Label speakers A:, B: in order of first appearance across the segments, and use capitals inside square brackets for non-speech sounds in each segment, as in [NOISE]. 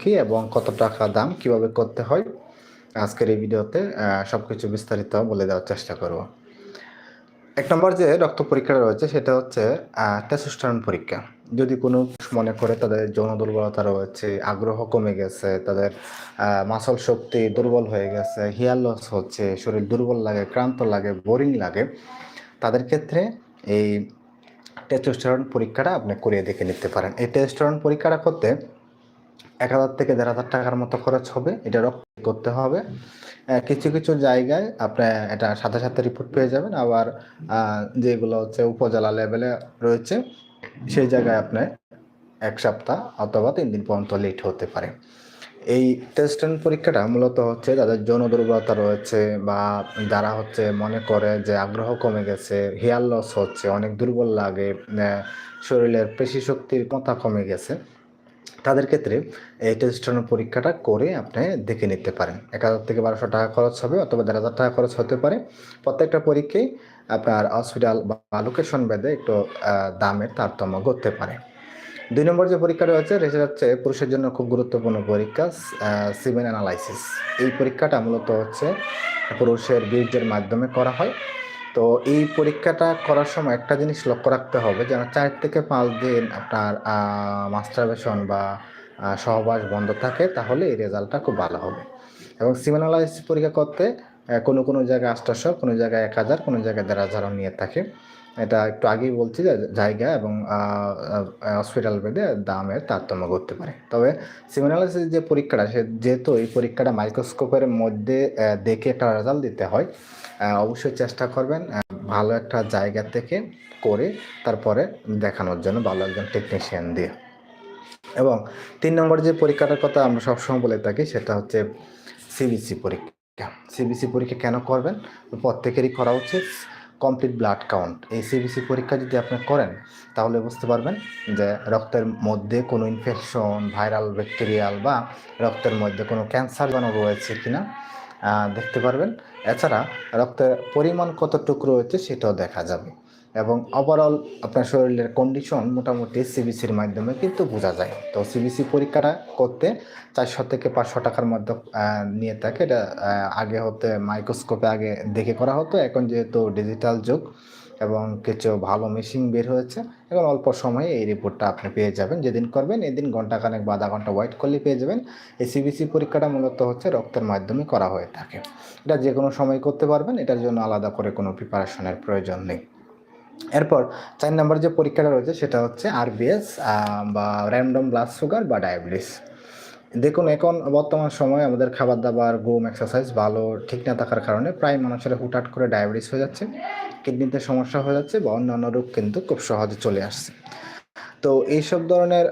A: কি এবং কত টাকা দাম কীভাবে করতে হয়, আজকের এই ভিডিওতে সবকিছু বিস্তারিত বলে দেওয়ার চেষ্টা করব। এক নম্বর যে রক্ত পরীক্ষাটা রয়েছে, সেটা হচ্ছে টেস্টোস্টেরন পরীক্ষা। যদি কোনো মনে করে তাদের যৌন দুর্বলতা রয়েছে, আগ্রহ কমে গেছে, তাদের মাসল শক্তি দুর্বল হয়ে গেছে হিয়ার লস হচ্ছে, শরীর দুর্বল লাগে, ক্লান্ত লাগে বোরিং লাগে, তাদের ক্ষেত্রে এই টেস্টোস্টেরন পরীক্ষাটা আপনি করিয়ে দেখে নিতে পারেন। এই টেস্টোস্টেরন পরীক্ষাটা করতে এক হাজার থেকে দেড় হাজার টাকার মতো খরচ হবে, এটা রক্ত করতে হবে। কিছু কিছু জায়গায় আপনি এটা সাথে সাথে রিপোর্ট পেয়ে যাবেন। আবার যেগুলো হচ্ছে উপজেলা লেভেলে রয়েছে, সেই জায়গায় আপনি এক সপ্তাহ অথবা তিন দিন পর্যন্ত লেট হতে পারে। এই টেস্ট পরীক্ষাটা মূলত হচ্ছে যাদের যৌন দুর্বলতা রয়েছে বা যারা হচ্ছে মনে করে যে আগ্রহ কমে গেছে হেয়ার লস হচ্ছে, অনেক দুর্বল লাগে শরীরের পেশি শক্তির কথা কমে গেছে তাদের ক্ষেত্রে এই টেস্টোস্টেরন পরীক্ষাটা করে আপনি দেখে নিতে পারেন। এক হাজার থেকে বারোশো টাকা খরচ হবে অথবা দেড় হাজার টাকা খরচ হতে পারে। প্রত্যেকটা পরীক্ষায় আপনার হসপিটাল বা লোকেশন বেঁধে একটু দামের তারতম্য করতে পারে। দুই নম্বর যে পরীক্ষাটা রয়েছে সেটা হচ্ছে পুরুষের জন্য খুব গুরুত্বপূর্ণ পরীক্ষা সিমেন অ্যানালাইসিস এই পরীক্ষাটা মূলত হচ্ছে পুরুষের বীর্যের মাধ্যমে করা হয়। তো এই পরীক্ষাটা করার সময় একটা জিনিস লক্ষ্য রাখতে হবে যেন চার থেকে পাঁচ দিন আপনার মাস্টারবেশন বা সহবাস বন্ধ থাকে, তাহলে এই রেজাল্টটা খুব ভালো হবে। এবং সিমেনালাইসিস পরীক্ষা করতে কোনো কোনো জায়গায় আটশোশো কোনো জায়গায় এক হাজার, কোনো জায়গায় দেড় হাজারও নিয়ে থাকে। এটা একটু আগেই বলছি যে জায়গা এবং হসপিটাল বেদে দামের তারতম্য করতে পারে। তবে সিমেনালাইসিস যে পরীক্ষাটা, সে যেহেতু এই পরীক্ষাটা মাইক্রোস্কোপের মধ্যে দেখে একটা রেজাল্ট দিতে হয় অবশ্যই চেষ্টা করবেন ভালো একটা জায়গা থেকে করে তারপরে দেখানোর জন্য ভালো একজন টেকনিশিয়ান দিয়ে। এবং তিন নম্বর যে পরীক্ষাটার কথা আমরা সবসময় বলে থাকি, সেটা হচ্ছে সিবিসি পরীক্ষা। সিবিসি পরীক্ষা কেন করবেন? প্রত্যেকেরই করা উচিত। কমপ্লিট ব্লাড কাউন্ট এই সিবিসি পরীক্ষা যদি আপনি করেন, তাহলে বুঝতে পারবেন যে রক্তের মধ্যে কোনো ইনফেকশন ভাইরাল ব্যাকটেরিয়াল বা রক্তের মধ্যে কোনো ক্যান্সার বানো রয়েছে কিনা দেখতে পারবেন। এছাড়া রক্তের পরিমাণ কতটুকু রয়েছে সেটাও দেখা যাবে। এবং ওভারঅল আপনার শরীরের কন্ডিশন মোটামুটি সিবিসির মাধ্যমে কিন্তু বোঝা যায়। তো সিবিসি পরীক্ষাটা করতে চারশো থেকে পাঁচশো টাকার মধ্যে নিয়ে থাকে। এটা আগে হতে মাইক্রোস্কোপে আগে দেখে করা হতো। এখন যেহেতু ডিজিটাল যুগ এবং কিছু ভালো মেশিন বের হয়েছে এবং অল্প সময়ে এই রিপোর্টটা আপনি পেয়ে যাবেন। যেদিন করবেন এদিন ঘন্টাখানেক বা আধা ঘণ্টা ওয়েট করলে পেয়ে যাবেন। এই সিবিসি পরীক্ষাটা মূলত হচ্ছে রক্তের মাধ্যমে করা হয়ে থাকে। এটা যে কোনো সময় করতে পারবেন। এটার জন্য আলাদা করে কোনো প্রিপারেশনের প্রয়োজন নেই। এরপর চার নম্বর যে পরীক্ষাটা রয়েছে সেটা হচ্ছে আরবিএস বা র্যান্ডম ব্লাড সুগার বা ডায়াবেটিস দেখুন, এখন বর্তমান সময়ে আমাদের খাবার দাবার ঘুম এক্সারসাইজ ভালো ঠিক না থাকার কারণে প্রায় মানুষের হুটহাট করে ডায়াবেটিস হয়ে যাচ্ছে কিডনিতে সমস্যা হয়ে যাচ্ছে বা অন্যান্য রোগ কিন্তু খুব সহজে চলে আসছে। তো এইসব ধরনের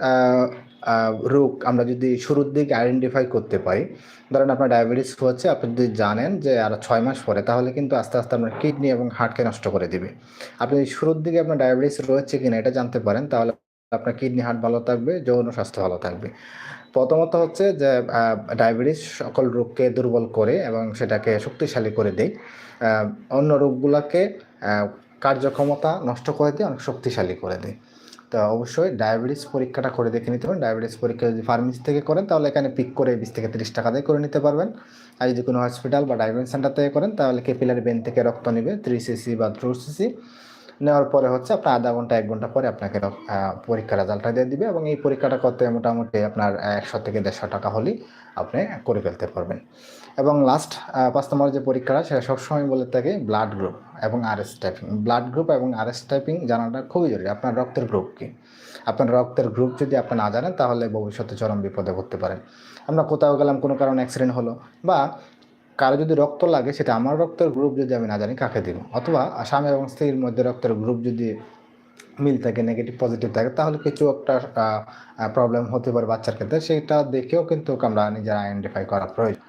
A: রোগ আমরা যদি শুরুর দিকে আইডেন্টিফাই করতে পারি, ধরেন আপনার ডায়াবেটিস হচ্ছে, আপনি যদি জানেন যে আর ছয় মাস পরে, তাহলে কিন্তু আস্তে আস্তে আপনার কিডনি এবং হার্টকে নষ্ট করে দিবে। আপনি শুরুর দিকে আপনার ডায়াবেটিস রয়েছে কিনা এটা জানতে পারেন, তাহলে আপনার কিডনি হার্ট ভালো থাকবে, যৌন স্বাস্থ্য ভালো থাকবে। প্রথমত হচ্ছে যে ডায়াবেটিস সকল রোগকে দুর্বল করে এবং সেটাকে শক্তিশালী করে দেয়। অন্য রোগগুলোকে কার্যক্ষমতা নষ্ট করে দিয়ে, অনেক শক্তিশালী করে দেয়। তো অবশ্যই ডায়াবেটিস পরীক্ষাটা করে দেখে নিতে পারেন। ডায়াবেটিস পরীক্ষা যদি ফার্মেসি থেকে করেন, তাহলে এখানে পিক করে বিশ থেকে তিরিশ টাকা দিয়ে করে নিতে পারবেন। আর যদি কোনো হসপিটাল বা ডায়াবেটিস সেন্টার থেকে করেন, তাহলে কেপিলার বেন থেকে রক্ত নেবে থ্রি সিসি বা টু সিসি নেওয়ার পরে হচ্ছে আপনার আধা ঘণ্টা, এক ঘণ্টা পরে আপনাকে পরীক্ষার রেজাল্টটা দিয়ে দিবে এবং এই পরীক্ষাটা করতে মোটামুটি আপনার একশো থেকে দেড়শো টাকা হলেই আপনি করে ফেলতে পারবেন। এবং লাস্ট পাঁচ নম্বর যে পরীক্ষাটা সেটা সবসময় বলে থাকে ব্লাড গ্রুপ এবং আরএস টাইপিং ব্লাড গ্রুপ এবং আরএস টাইপিং জানাটা খুবই জরুরি। আপনার রক্তের গ্রুপ কি? আপনার রক্তের গ্রুপ যদি আপনি না জানেন তাহলে ভবিষ্যতে চরম বিপদে পড়তে পারেন। আমরা কোথাও গেলাম, কোনো কারণে অ্যাক্সিডেন্ট হলো বা কারও যদি রক্ত লাগে, সেটা আমার রক্তের গ্রুপ যদি আমি না জানি, কাকে দিব? অথবা স্বামী এবং স্ত্রীর মধ্যে রক্তের গ্রুপ যদি মিল থাকে নেগেটিভ পজিটিভ থাকে, তাহলে কিছু একটা প্রবলেম হতে পারে বাচ্চার ক্ষেত্রে। সেটা দেখেও কিন্তু আমরা নিজেরা আইডেন্টিফাই করা প্রয়োজন।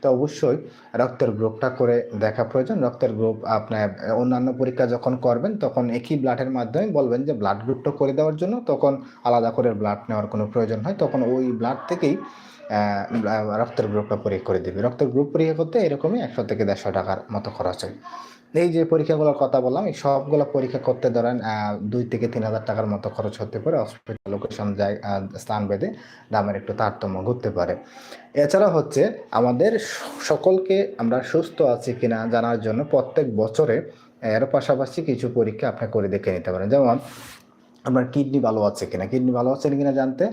A: তো অবশ্যই রক্তের গ্রুপটা করে দেখা প্রয়োজন। রক্তের গ্রুপ আপনার অন্যান্য পরীক্ষা যখন করবেন, তখন একই ব্লাডের মাধ্যমে বলবেন যে ব্লাড গ্রুপটা করে দেওয়ার জন্য, তখন আলাদা করে ব্লাড নেওয়ার কোনো প্রয়োজন হয়। তখন ওই ব্লাড থেকেই রক্তের গ্রুপটা পরীক্ষা করে দেবে। রক্তের গ্রুপ পরীক্ষা করতে এরকমই একশো থেকে দেড়শো টাকার মতো খরচ হয়। এই যে পরীক্ষাগুলোর কথা বললাম, এই সবগুলো পরীক্ষা করতে ধরেন দুই থেকে তিন হাজার টাকার মতো খরচ হতে পারে। হসপিটাল লোকেশন যায় স্থান বেঁধে দামের একটু তারতম্য ঘটতে পারে। এছাড়া হচ্ছে আমাদের সকলকে আমরা সুস্থ আছি কিনা জানার জন্য প্রত্যেক বছরে এর পাশাপাশি কিছু পরীক্ষা আপনি করে দেখে নিতে পারেন। যেমন, আপনার কিডনি ভালো আছে কিনা? কিডনি ভালো আছে কিনা জানতে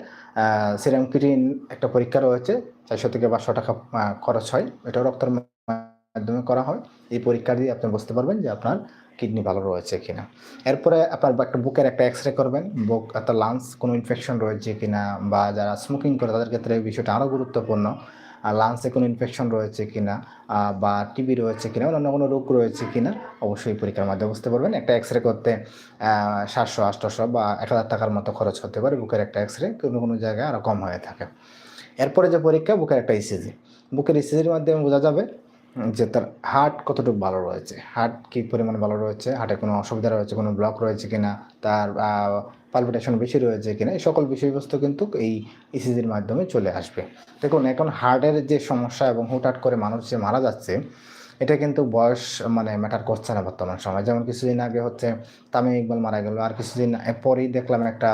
A: সিরাম কিডনি একটা পরীক্ষা রয়েছে, চারশো থেকে পাঁচশো টাকা খরচ হয়। এটাও রক্তের মাধ্যমে করা হয়। এই পরীক্ষা দিয়ে আপনি বুঝতে পারবেন যে আপনার কিডনি ভালো রয়েছে কিনা। এরপরে আপনার একটা বুকের একটা এক্স রে করবেন। বুক একটা লাংস কোনো ইনফেকশন রয়েছে কিনা বা যারা স্মোকিং করে, তাদের ক্ষেত্রে বিষয়টা আরও গুরুত্বপূর্ণ। লাংসে কোনো ইনফেকশন রয়েছে কিনা বা টিবি রয়েছে কিনা অন্য কোনো রোগ রয়েছে কিনা, অবশ্যই পরীক্ষার মাধ্যমে বুঝতে পারবেন। একটা এক্স রে করতে সাতশো আটশোশো বা এক হাজার টাকার মতো খরচ হতে পারে। বুকের একটা এক্স রে কোনো কোনো জায়গায় আরও কম হয়ে থাকে। এরপরে যে পরীক্ষা, বুকের একটা ইসিজি বুকের ইসিজির মাধ্যমে বোঝা যাবে যে তার হার্ট কতটুকু ভালো রয়েছে? হার্ট কী পরিমাণ ভালো রয়েছে? হার্টে কোনো অসুবিধা রয়েছে? কোনো ব্লক রয়েছে কিনা? তার পালপিটেশন বেশি রয়েছে কিনা? এই সকল বিষয়বস্তু কিন্তু এই ইসিজির মাধ্যমে চলে আসবে। দেখুন, এখন হার্টের যে সমস্যা এবং হুটহাট করে মানুষ যে মারা যাচ্ছে এটা কিন্তু বয়স মানে ম্যাটার করছে না বর্তমান সময়। যেমন কিছুদিন আগে হচ্ছে তামিম ইকবাল মারা গেল। আর কিছুদিন পরেই দেখলাম একটা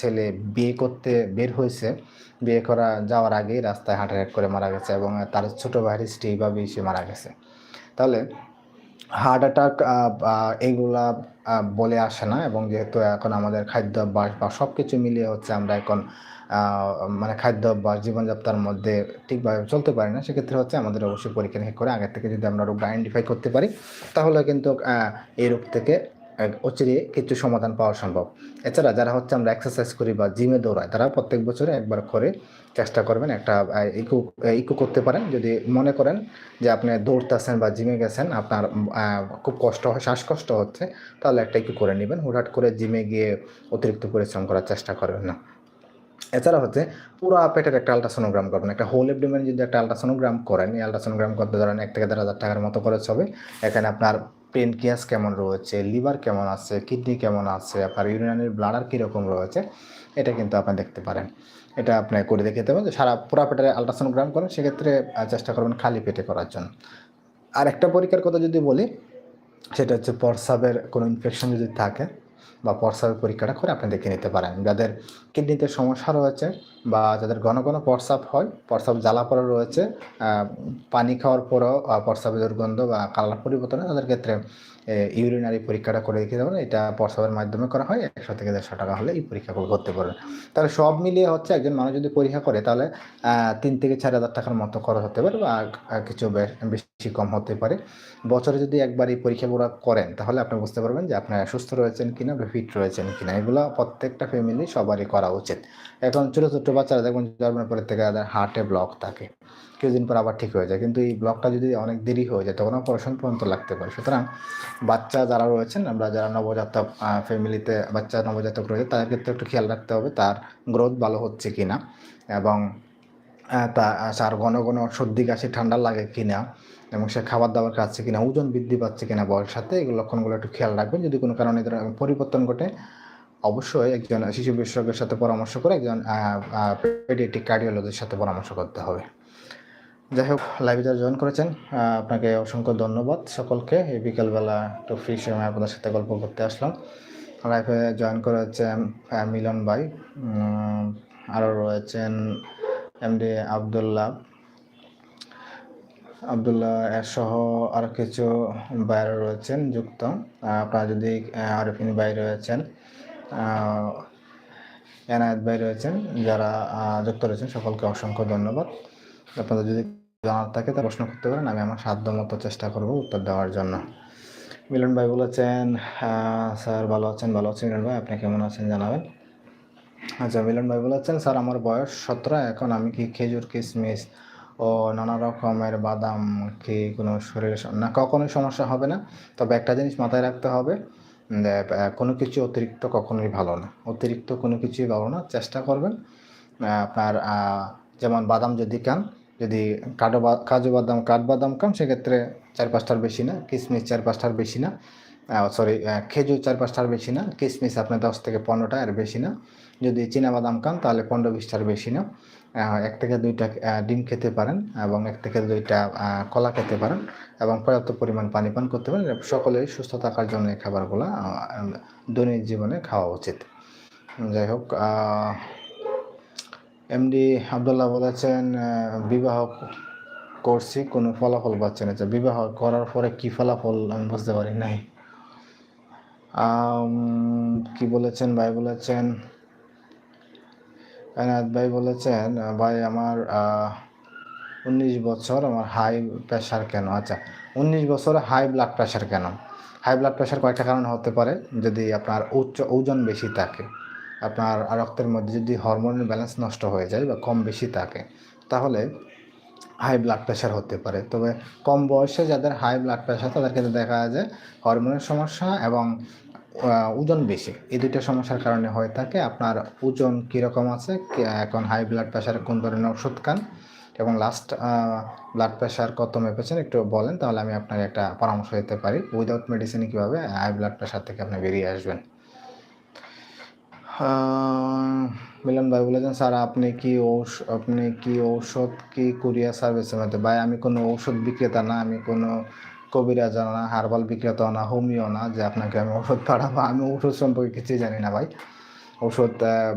A: ছেলে বিয়ে করতে বের হয়েছে। বিয়ে করা, যাওয়ার আগেই রাস্তায় অ্যাটাক করে মারা গেছে এবং তার ছোটো ভাইয়ের স্ত্রী বা সে মারা গেছে। তাহলে হার্ট অ্যাটাক এইগুলা বলে আসে না এবং যেহেতু এখন আমাদের খাদ্য অভ্যাস বা সব কিছু মিলিয়ে হচ্ছে আমরা এখন মানে খাদ্য অভ্যাস জীবনযাত্রার মধ্যে ঠিকভাবে চলতে পারি না, সেক্ষেত্রে হচ্ছে আমাদের অবশ্যই পরীক্ষা নিরীক্ষা করে আগের থেকে যদি আমরা রোগটা আইডেন্টিফাই করতে পারি, তাহলে কিন্তু এই রোগ থেকে অচিরে কিছু সমাধান পাওয়া সম্ভব। এছাড়া যারা হচ্ছে আমরা এক্সারসাইজ করি বা জিমে দৌড়াই তারা প্রত্যেক বছরে একবার করে চেষ্টা করবেন একটা ইকো ইকো করতে পারেন। যদি মনে করেন যে আপনি দৌড়তেছেন বা জিমে গেছেন, আপনার খুব কষ্ট হয় শ্বাসকষ্ট হচ্ছে, তাহলে একটা ইকো করে নেবেন। হুটহাট করে জিমে গিয়ে অতিরিক্ত পরিশ্রম করার চেষ্টা করবেন না। এছাড়া হচ্ছে পুরো পেটের একটা আলট্রাসোনোগ্রাম করবেন। একটা হোল এবডোমেন যদি একটা আলট্রাসোনোগ্রাম করেন, এই আলট্রাসোনোগ্রাম করতে ধরেন এক থেকে দেড় হাজার টাকার মতো খরচ হবে। এখানে আপনার পেনকিয়াস কেমন রয়েছে লিভার কেমন আছে কিডনি কেমন আছে, আপনার ইউরিনারির ব্লাডার কীরকম রয়েছে, এটা কিন্তু আপনি দেখতে পারেন। এটা আপনি করে দেখে দেবেন যে সারা পুরা পেটের আলট্রাসোনোগ্রাম করেন, সেক্ষেত্রে চেষ্টা করবেন খালি পেটে করার জন্য। আর একটা পরীক্ষার কথা যদি বলি, সেটা হচ্ছে প্রস্রাবের কোনো ইনফেকশন যদি থাকে বা পর্সাপের পরীক্ষাটা করে আপনি দেখে নিতে পারেন। যাদের কিডনিতে সমস্যা রয়েছে বা যাদের ঘন ঘন পর্সাপ হয়, পর্সাপ জ্বালা পড়া রয়েছে পানি খাওয়ার পরও পর্সাপের দুর্গন্ধ বা কালার পরিবর্তনে তাদের ক্ষেত্রে ইউরিনারি পরীক্ষাটা করে দেখে দেবেন এটা প্রস্রাবের মাধ্যমে করা হয়। একশো থেকে দেড়শো টাকা হলে এই পরীক্ষাগুলো করতে পারবেন। তাহলে সব মিলিয়ে হচ্ছে একজন মানুষ যদি পরীক্ষা করে, তাহলে তিন থেকে চার হাজার টাকার মতো খরচ হতে পারে বা কিছু বেশি কম হতে পারে। বছরে যদি একবার এই পরীক্ষাগুলো করেন, তাহলে আপনি বুঝতে পারবেন যে আপনি সুস্থ রয়েছেন কিনা বা ফিট রয়েছেন কিনা। এগুলো প্রত্যেকটা ফ্যামিলি সবারই করা উচিত। এখন ছোটো ছোটো বাচ্চারা দেখবেন জন্মের পরে থেকে তাদের হার্টে ব্লক থাকে। কিছুদিন পর আবার ঠিক হয়ে যায়। কিন্তু এই ব্লকটা যদি অনেক দেরি হয়ে যায়, তখন অপারেশন পর্যন্ত লাগতে পারে। সুতরাং বাচ্চা যারা রয়েছেন, আমরা যারা নবজাতক ফ্যামিলিতে বাচ্চা নবজাতক রয়েছে, তাদের ক্ষেত্রে একটু খেয়াল রাখতে হবে তার গ্রোথ ভালো হচ্ছে কি না এবং তা, তার ঘন ঘন সর্দি, কাশি, ঠান্ডা লাগে কি না এবং সে খাবার দাবার খাচ্ছে কিনা, ওজন বৃদ্ধি পাচ্ছে কিনা বয়সের সাথে, এগুলো লক্ষণগুলো একটু খেয়াল রাখবেন। যদি কোনো কারণে পরিবর্তন ঘটে, অবশ্যই একজন শিশু বিশেষজ্ঞের সাথে পরামর্শ করে একজন পেডিয়াট্রিক কার্ডিওলজির সাথে পরামর্শ করতে হবে। যাই হোক লাইভে যারা জয়েন করেছেন আপনাকে অসংখ্য ধন্যবাদ সকলকে। এই বিকেলবেলা একটু ফ্রি সময় আপনাদের সাথে গল্প করতে আসলাম। লাইভে জয়েন করেছেন মিলন ভাই আরও রয়েছেন এমডি আবদুল্লাহ। আবদুল্লাহ সহ আরও কিছু বাইরে রয়েছেন যুক্ত। আপনারা যদি আরফিন ভাই রয়েছেন এনায়েত ভাই রয়েছেন, যারা যুক্ত রয়েছেন, সকলকে অসংখ্য ধন্যবাদ। আপনাদের যদি থাকে তা প্রশ্ন করতে পারেন, আমি আমার সাধ্য মতো চেষ্টা করব উত্তর দেওয়ার জন্য। মিলন ভাই বলেছেন স্যার ভালো আছেন? ভালো আছেন মিলন ভাই, আপনি কেমন আছেন জানাবেন? আচ্ছা মিলন ভাই বলেছেন স্যার, আমার বয়স সতেরো, এখন আমি কি খেজুর কিশমিশ ও নানা রকমের বাদাম কি কোনো শরীরে না, কখনোই সমস্যা হবে না। তবে একটা জিনিস মাথায় রাখতে হবে কোনো কিছু অতিরিক্ত কখনোই ভালো না। অতিরিক্ত কোনো কিছুই ভালো না, চেষ্টা করবেন। আপনার যেমন বাদাম যদি খান যদি কাঠো কাজু বাদাম কাঠবাদাম খান, সেক্ষেত্রে চার পাঁচটার বেশি না কিশমিশ চার পাঁচটার বেশি না। সরি খেজুর চার পাঁচটার বেশি না কিশমিশ আপনার দশ থেকে পনেরোটা আর বেশি না। যদি বাদাম খান, তাহলে পনেরো বিশটার বেশি না। এক থেকে দুইটা ডিম খেতে পারেন এবং এক থেকে দুইটা কলা খেতে পারেন এবং পর্যাপ্ত পরিমাণ পানি পান করতে পারেন। সকলেই সুস্থ থাকার জন্য এই খাবারগুলো দৈনিক জীবনে খাওয়া উচিত। যাই হোক এমডি আবদুল্লাহ বলেছেন বিবাহ করছি, কোনো ফলাফল পাচ্ছি না। বিবাহ করার পরে কি ফলাফল আমি বুঝতে পারি নাই। কি বলেছেন, ভাই বলেছেন, এনায়ত ভাই বলেছেন ভাই আমার উনিশ বছর আমার হাই প্রেশার কেন? আচ্ছা উনিশ বছর হাই ব্লাড প্রেশার কেন? হাই ব্লাড প্রেশার কয়েকটা কারণ হতে পারে, যদি আপনার উচ্চ ওজন বেশি থাকে। আপনার রক্তের মধ্যে যদি হরমোনের ব্যালেন্স নষ্ট হয়ে যায় বা কম বেশি থাকে, তাহলে হাই ব্লাড প্রেশার হতে পারে। তবে কম বয়সে যাদের হাই ব্লাড প্রেশার তাদের ক্ষেত্রে দেখা যায় হরমোনের সমস্যা এবং ওজন বেশি। এই দুইটা সমস্যার কারণে হয়ে থাকে। আপনার ওজন কীরকম আছে? এখন হাই ব্লাড প্রেশারে কোন ধরনের ওষুধ খান? এবং লাস্ট ব্লাড প্রেশার কত মেপেছেন? একটু বলেন, তাহলে আমি আপনাকে একটা পরামর্শ দিতে পারি। উইদাউট মেডিসিনে কীভাবে হাই ব্লাড প্রেশার থেকে আপনি বেরিয়ে আসবেন? মিলন ভাই বলেছেন, স্যার, আপনি কি আপনি কি ঔষধ কি কুরিয়ার সার্ভিসের মধ্যে? ভাই, আমি কোনো ঔষধ বিক্রেতা না, আমি কোনো কবিরাজ না হার্বাল বিক্রেতা না, হোমিও না যে আপনাকে আমি ওষুধ পাঠাবো। আমি ওষুধ সম্পর্কে কিছুই জানি না ভাই। ওষুধ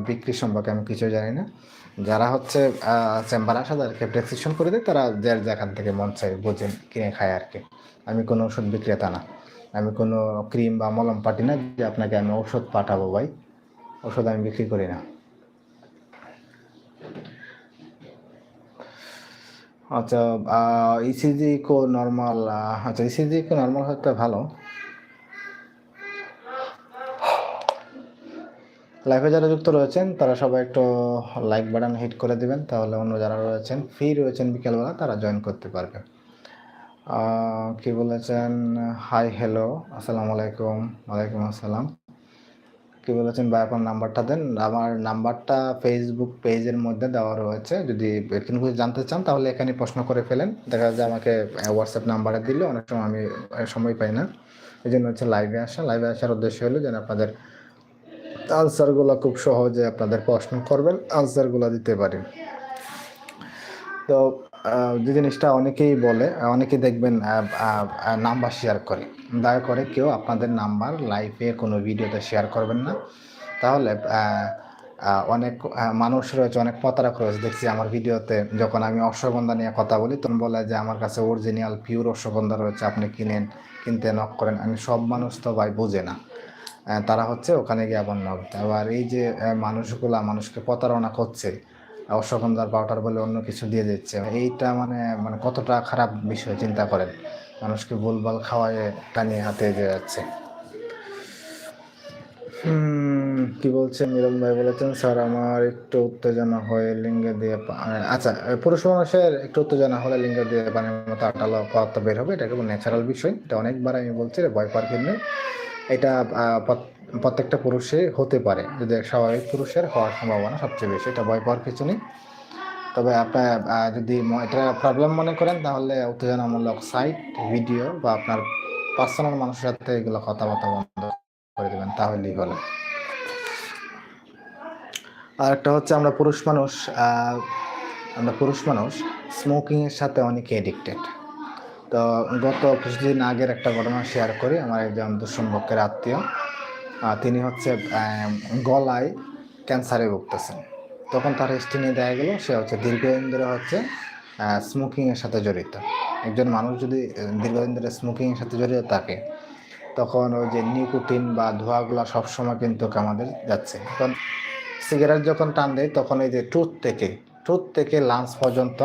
A: বিক্রি সম্পর্কে আমি কিছুই জানি না। যারা হচ্ছে চেম্বার আসা, তাদেরকে প্রেসক্রিপশন করে দেয় তারা যার যেখান থেকে মন চাই বোঝেন কিনে খায় আর কি। আমি কোনো ওষুধ বিক্রেতা না। আমি কোনো ক্রিম বা মলম পাটি না যে আপনাকে আমি ওষুধ পাঠাবো ভাই। ওষুধ আমি বিক্রি করি না। আচ্ছা ইসিজি কো নর্মাল আচ্ছা ইসিজি কো নর্মাল হতে ভালো। লাইভে যারা যুক্ত রয়েছেন, তারা সবাই একটু লাইক বাটন হিট করে দিবেন, তাহলে অন্য যারা রয়েছেন ফ্রি রয়েছেন বিকেলবেলা, তারা জয়েন করতে পারবে। কি বলেছেন? হাই হ্যালো আসসালামু আলাইকুম, ওয়ালাইকুম আসসালাম। কি বলেছেন? ভাই, আপনার নাম্বারটা দেন। আমার নাম্বারটা ফেসবুক পেজের মধ্যে দেওয়া রয়েছে। যদি কোনো কিছু জানতে চান, তাহলে এখানে প্রশ্ন করে ফেলেন। দেখা যায় আমাকে হোয়াটসঅ্যাপ নাম্বারে দিলে অনেক সময় আমি সময় পাই না। এই জন্য হচ্ছে লাইভে আসা। লাইভে আসার উদ্দেশ্য হলো যেন আপনাদের আনসারগুলো খুব সহজে আপনাদের প্রশ্ন করবেন। আনসারগুলো দিতে পারি। তো যে জিনিসটা অনেকেই বলে অনেকেই দেখবেন নাম্বার শেয়ার করে। দয়া করে কেউ আপনাদের নাম্বার লাইভে কোনো ভিডিওতে শেয়ার করবেন না। তাহলে অনেক মানুষ রয়েছে, অনেক প্রতারক রয়েছে। দেখছি আমার ভিডিওতে যখন আমি অশ্বগন্ধা নিয়ে কথা বলি, তখন বলে যে, আমার কাছে অরিজিনাল পিওর অশ্বগন্ধা রয়েছে, আপনি কিনেন, কিনতে নক করেন। আমি সব মানুষ তো ভাই বোঝে না। তারা হচ্ছে ওখানে গিয়ে আবার নক আবার এই যে মানুষগুলা মানুষকে প্রতারণা করছে অশ্বগন্ধার পাউডার বলে অন্য কিছু দিয়ে দিচ্ছে। এইটা মানে মানে কতটা খারাপ বিষয় চিন্তা করেন? মানুষকে ভুলভাল খাওয়ায় টানিয়ে হাতে এগিয়ে যাচ্ছে। কি বলছেন মিলন ভাই বলেছেন, স্যার, আমার একটু উত্তেজনা হয়ে লিঙ্গে দিয়ে আচ্ছা পুরুষ মানুষের একটু উত্তেজনা হলে লিঙ্গে দিয়ে পানির মতো আটালো পদার্থ বের হবে। এটা কেবল ন্যাচারাল বিষয়। এটা অনেকবার আমি বলছি ভয় পাওয়ার কিন্তু এটা প্রত্যেকটা পুরুষে হতে পারে। যদি স্বাভাবিক পুরুষের হওয়ার সম্ভাবনা সবচেয়ে বেশি, এটা ভয় পাওয়ার কিছু নেই। তবে আপনার যদি এটা প্রবলেম মনে করেন, তাহলে উত্তেজনামূলক সাইট ভিডিও বা আপনার পার্সোনাল মানুষের সাথে এগুলো কথাবার্তা বন্ধ করে দেবেন, তাহলেই হলো আর একটা হচ্ছে আমরা পুরুষ মানুষ আমরা পুরুষ মানুষ স্মোকিংয়ের সাথে অনেকে এডিক্টেড তো গত কিছুদিন আগের একটা ঘটনা শেয়ার করি, আমার একজন দুঃসম্পর্কের আত্মীয়। তিনি হচ্ছে গলায় ক্যান্সারে ভুগতেছেন। তখন তার হিস্ট্রি নিয়ে দেখা গেল, সে হচ্ছে দীর্ঘদিন ধরে হচ্ছে স্মোকিংয়ের সাথে জড়িত। একজন মানুষ যদি দীর্ঘদিন ধরে স্মোকিংয়ের সাথে জড়িত থাকে, তখন ওই যে নিকোটিন বা ধোঁয়াগুলো সবসময় কিন্তু আমাদের যাচ্ছে। এখন সিগারেট যখন টান দেয়, তখন এই যে টুথ থেকে টুথ থেকে লাঞ্চ পর্যন্ত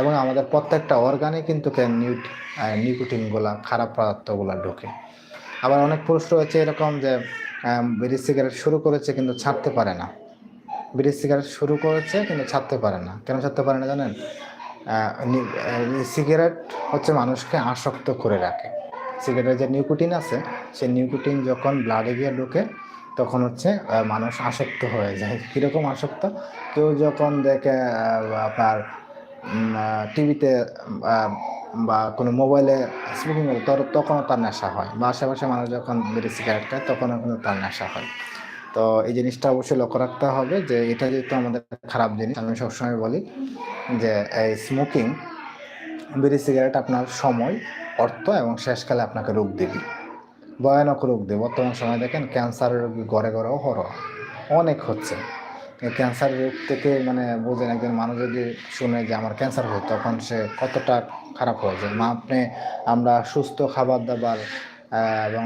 A: এবং আমাদের প্রত্যেকটা অর্গানে কিন্তু নিউট নিকোটিনগুলা, খারাপ পদার্থগুলো ঢোকে। আবার অনেক পুরুষ রয়েছে এরকম যে বিড়ি সিগারেট শুরু করেছে কিন্তু ছাড়তে পারে না। বিড়ি সিগারেট শুরু করেছে কিন্তু ছাড়তে পারে না। কেন ছাড়তে পারে না জানেন? সিগারেট হচ্ছে মানুষকে আসক্ত করে রাখে। সিগারেটের যে নিউকোটিন আছে, সেই নিউকোটিন যখন ব্লাডে গিয়ে ঢোকে, তখন হচ্ছে মানুষ আসক্ত হয়ে যায়। [LAUGHS] কীরকম আসক্ত? কেউ যখন দেখে আপনার টিভিতে বা কোনো মোবাইলে স্মোকিং তখনও তার নেশা হয়। বা আশেপাশে মানুষ যখন বিড়ি সিগারেট খায়, তখনও কিন্তু তার নেশা হয়। তো এই জিনিসটা অবশ্যই লক্ষ্য রাখতে হবে যে, এটা যেহেতু আমাদের খারাপ জিনিস, আমি সবসময় বলি যে, এই স্মোকিং বিড়ি সিগারেট আপনার সময়, অর্থ এবং শেষকালে আপনাকে রোগ দেবে। ভয়ানক রোগ দেবে। বর্তমান সময় দেখেন ক্যান্সারের রোগী ঘরে ঘরেও হর অনেক হচ্ছে। ক্যান্সার রোগ থেকে মানে বোঝেন একজন মানুষ যদি শুনে যে আমার ক্যান্সার হয় তখন সে কতটা খারাপ হয়ে? যায় মা আপনি আমরা সুস্থ খাবার দাবার এবং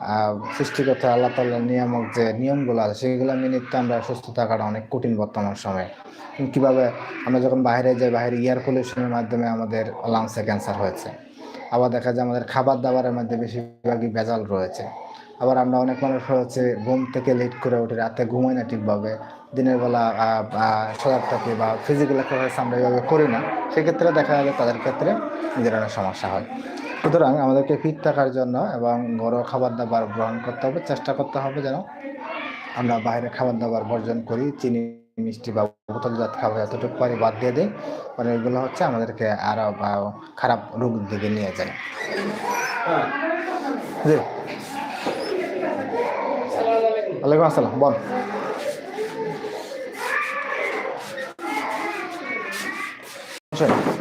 A: আহ, সৃষ্টিকর্তা আল্লাহ তাল্লাহ নিয়ামক যে নিয়মগুলো আছে সেগুলো মেনে তো আমরা সুস্থ থাকাটা অনেক কঠিন বর্তমান সময়ে। কীভাবে আমরা যখন বাইরে যাই বাইরে এয়ার পলিউশনের মাধ্যমে আমাদের লাংসে ক্যান্সার হয়েছে। আবার দেখা যায় আমাদের খাবার দাবারের মধ্যে বেশিরভাগই ভেজাল রয়েছে। আবার আমরা অনেক মানুষ হচ্ছে ঘুম থেকে লেট করে উঠে রাতে ঘুমাই না ঠিকভাবে। দিনের বেলা সজাগ থাকি বা ফিজিক্যাল এক্সারসাইজ আমরা এইভাবে করি না, সেক্ষেত্রে দেখা যাবে তাদের ক্ষেত্রে নিজের অনেক সমস্যা হয়। সুতরাং আমাদেরকে ফিট থাকার জন্য এবং ঘরোয়া খাবার দাবার গ্রহণ করতে হবে, চেষ্টা করতে হবে যেন আমরা বাইরে খাবার দাবার বর্জন করি, চিনি, মিষ্টি বা বোতলজাত খাবার এতটুকু পারি, বাদ দিয়ে দিই মানে এগুলো হচ্ছে আমাদেরকে আরও খারাপ রোগ দিকে নিয়ে যায়। জি। ওয়ালাইকুম আসসালাম, বল। No.